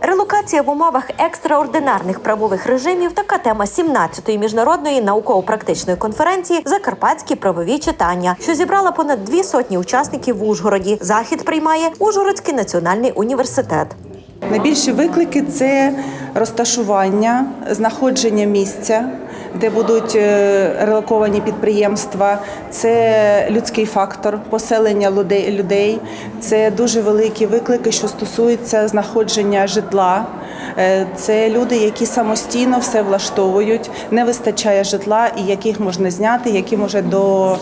Релокація в умовах екстраординарних правових режимів така тема 17-ї міжнародної науково-практичної конференції Закарпатські правові читання, що зібрала понад дві сотні учасників в Ужгороді. Захід приймає Ужгородський національний університет. Найбільші виклики це розташування, знаходження місця, де будуть е, релоковані підприємства, це людський фактор, поселення людей- людей. Це дуже великі виклики, що стосуються знаходження житла. Е, Це люди, які самостійно все влаштовують, не вистачає житла, і яких можна зняти, які може до,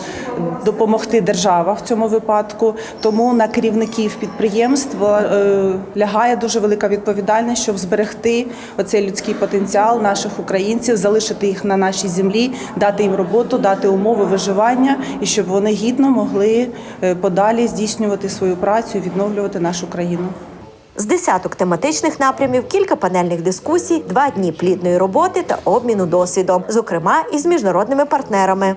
допомогти держава в цьому випадку. Тому на керівників підприємств е, лягає дуже велика відповідальність, щоб зберегти оцей людський потенціал наших українців, залишити їх на нашій землі, дати їм роботу, дати умови виживання, і щоб вони гідно могли е, подалі здійснювати свою працю відновлювати нашу країну. З десяток тематичних напрямів, кілька панельних дискусій, два дні плідної роботи та обміну досвідом, зокрема із міжнародними партнерами.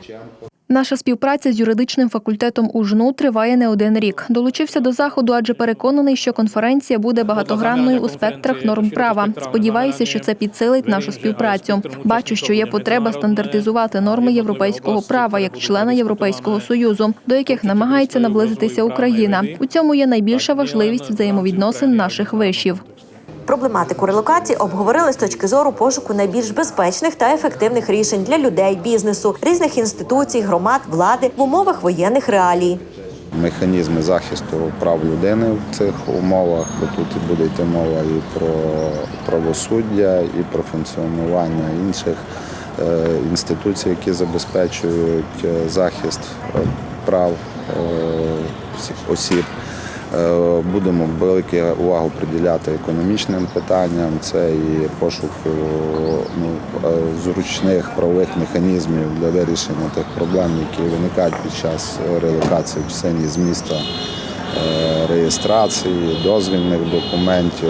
Наша співпраця з юридичним факультетом УЖНУ триває не один рік. Долучився до заходу, адже переконаний, що конференція буде багатогранною у спектрах норм права. Сподіваюся, що це підсилить нашу співпрацю. Бачу, що є потреба стандартизувати норми європейського права як члена Європейського союзу, до яких намагається наблизитися Україна. У цьому є найбільша важливість взаємовідносин наших вишів. Проблематику релокації обговорили з точки зору пошуку найбільш безпечних та ефективних рішень для людей, бізнесу, різних інституцій, громад, влади в умовах воєнних реалій. механізми захисту прав людини в цих умовах, бо тут буде йти мова і про правосуддя, і про функціонування інших е, інституцій, які забезпечують е, захист е, прав всіх осіб. Е, Будемо велику увагу приділяти економічним питанням. Це і пошук е, ну, е, зручних правових механізмів для вирішення тих проблем, які виникають під час релокації частині з міста реєстрації, дозвільних документів,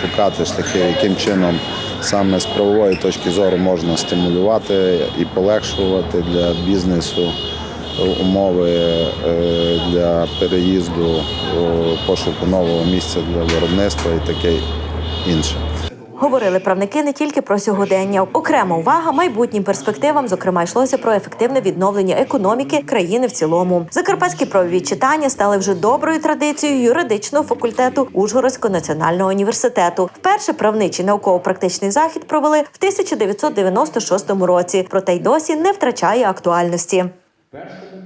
шукати шляхи, яким чином саме з правової точки зору можна стимулювати і полегшувати для бізнесу умови е, для переїзду, е, пошуку нового місця для виробництва і таке інше. Говорили правники не тільки про сьогодення. Окрема увага майбутнім перспективам. Зокрема, йшлося про ефективне відновлення економіки країни в цілому. Закарпатські правові читання стали вже доброю традицією юридичного факультету Ужгородського національного університету. Вперше правничий науково-практичний захід провели в 1996 році, проте й досі не втрачає актуальності. першому